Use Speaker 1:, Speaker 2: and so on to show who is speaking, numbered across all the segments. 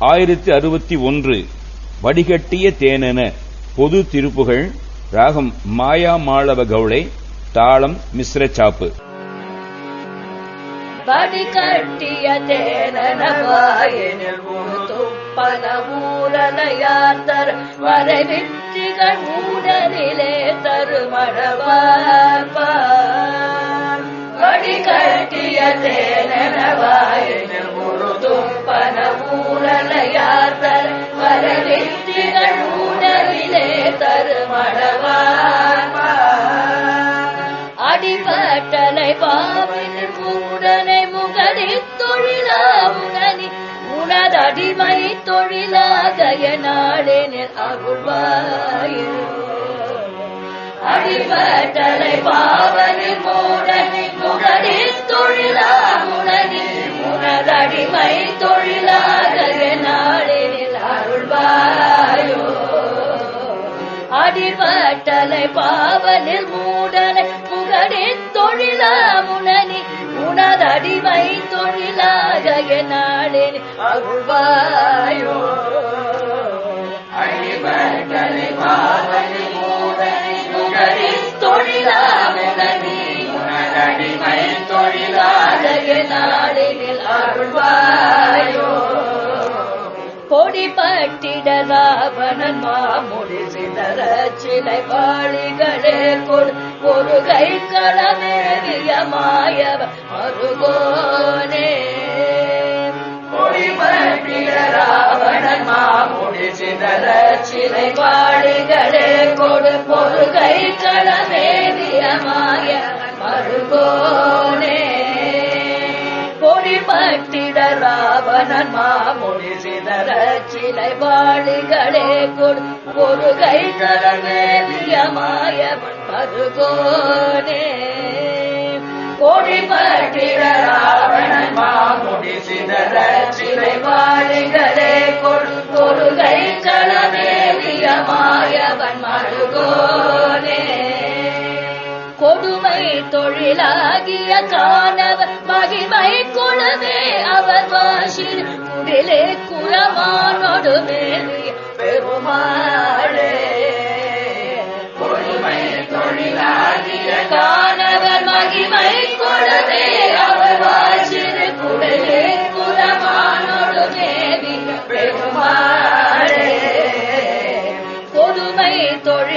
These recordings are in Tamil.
Speaker 1: ஆயிரத்தி அறுபத்தி ஒன்று வடிகட்டிய தேனென பொது திருப்புகள் ராகம் மாயா மாளவ கவுளை தாளம் மிஸ்ர சாப்பு.
Speaker 2: வடிகட்டிய தேனவாயினில் துப்பன ஊரலையாத்தர் வரைவிற்றிகள் வடிகட்டிய தேனவாயின் வடிகட்டிய தேனவாயினில் துப்பன ஊரலையாத்தர் வரைவிற்றிகள் ஊடலிலே தருமழவார் அடிபட்டலை பாவின் உடனை முகலி தொழிலா உடனி உனதடிமை தொழிலாக நாளினில் அருள்வாயோ. அடிபட்டலை பாவனின் மூடனி முகலி தொழிலா அடிபட்டலை பாவலில் மூடலை முகடி தொழிலா முனனி உனதடிமை தொழிலாக நாளில் அருள்வாயோ அடிபட்டலை பாவலில் மூடலை முகடி தொழிலா முனனி உனதடிமை தொழிலாக நாளில் அருள்வாயோ பொடி பட்டிட மாமுடி சிதற சிலை பாளிகளே கொடு. ஒரு கை களமேவிய மாயவ மருகோனே பட்டிட ராவணன் மாமுடி சிதற சிலை வாழிகளே கொடு ஒரு கை கரமேவியமாய பருகோனே. கோடி பட்டிட ராவணன் மாமுடி சிதற சிலை வாழிகளே கொடு ஒரு கை கரமேவியமாயவன் மருகோனே கொடுமை தொழிலாகிய காணவர் மகிமை கொழுவே அவர் வாசில் குடிலே குரமானொடு மேலிய பெருமாளே.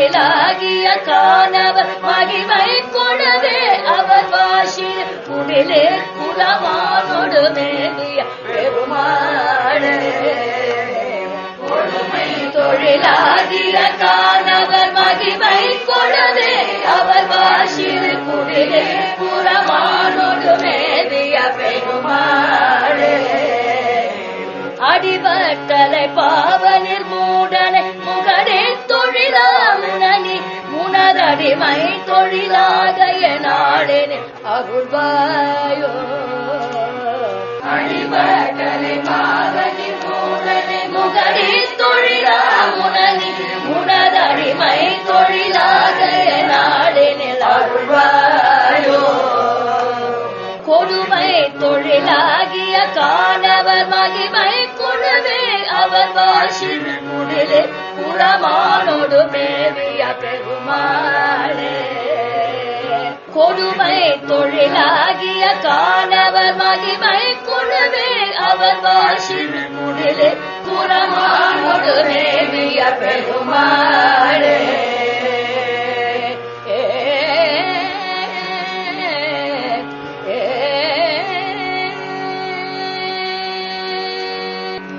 Speaker 2: தொழிலாகிய காணவர் மகிமை கொடவே அவர் வாசில் குடிலே குலமானோடு மேலிய பெருமாளே தொழிலாகிய காணவர் மகிமை கொடவே அவர் வாசில் குடிலே குலமானொடு மேலிய பெருமாளே அடிபட்டலை பாவனில் முனதடிமை தொழிலாக நாடேனே அருள்வாயோ. அடிபட்டலை பாவனில் மூடனை முகடே தொழிலா முனனி முனதடிமை தொழிலாக நாடேனே அருள்வாயோ. கொடுமை தொழிலாகிய காணவர் மகிமை கொழுவே அவர் வாசில் குடிலே கொடு மேவிய பெருமாளே கொடுமை தொழிலாகிய காணவர் மகிமை கொழுவே அவர் வாசின் முடிலே புறமானோடு மேவிய பெருமாளே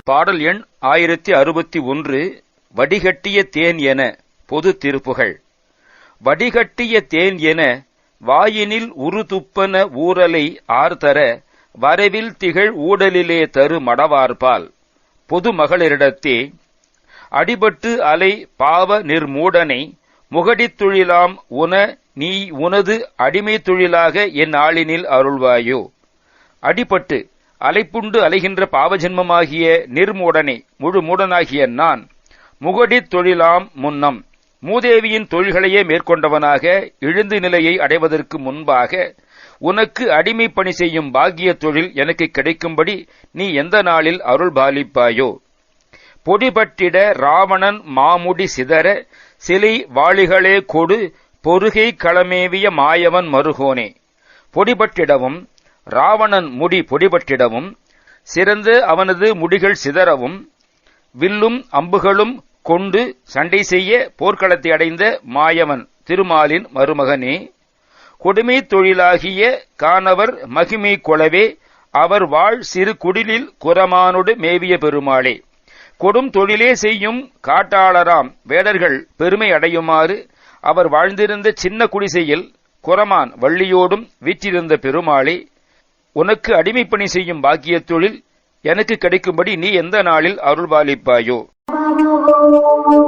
Speaker 1: பாடல் எண் ஆயிரத்தி அறுபத்தி ஒன்று. வடிகட்டிய தேன் என பொது திருப்புகள். வடிகட்டிய தேன் என வாயினில் உருதுப்பன ஊரலை ஆர்தர வரவில் திகழ் ஊடலிலே தரு மடவார்பால். பொது மகளிரிடத்தே அடிபட்டு அலை பாவ நிர்மூடனை முகடித்துழிலாம் உன நீ உனது அடிமை தொழிலாக என் ஆளினில் அருள்வாயோ. அடிபட்டு அலைப்புண்டு அலைகின்ற பாவஜன்மமாகிய நிர்மூடனை முழு மூடனாகிய நான் முகடித் தொழிலாம் முன்னம். மூதேவியின் தொழில்களையே மேற்கொண்டவனாக எழுந்து நிலையை அடைவதற்கு முன்பாக உனக்கு அடிமை பணி செய்யும் பாக்கிய தொழில் எனக்கு கிடைக்கும்படி நீ எந்த நாளில் அருள் பாலிப்பாயோ? பொடிபட்டிட ராவணன் மாமுடி சிதற சிலை வாளிகளே கொடு பொருகை களமேவிய மாயவன் மருகோனே. பொடிபட்டிடவும் ராவணன் முடி பொடிபட்டிடவும் சிறந்து அவனது முடிகள் சிதறவும் வில்லும் அம்புகளும் கொண்டு சண்டை செய்ய போர்க்களத்தை அடைந்த மாயவன் திருமாலின் மருமகனே கொடுமை தொழிலாகிய காணவர் மகிமை கொளவே அவர் வாழ் சிறு குடிலில் குரமானோடு மேவிய பெருமாளே. கொடும் தொழிலே செய்யும் காட்டாளராம் வேடர்கள் பெருமை அடையுமாறு அவர் வாழ்ந்திருந்த சின்ன குடிசையில் குரமான் வள்ளியோடும் வீற்றிருந்த பெருமாளே உனக்கு அடிமைப்பணி செய்யும் பாக்கிய தொழில் எனக்கு கிடைக்கும்படி நீ எந்த நாளில் அருள்பாலிப்பாயோ
Speaker 3: Musik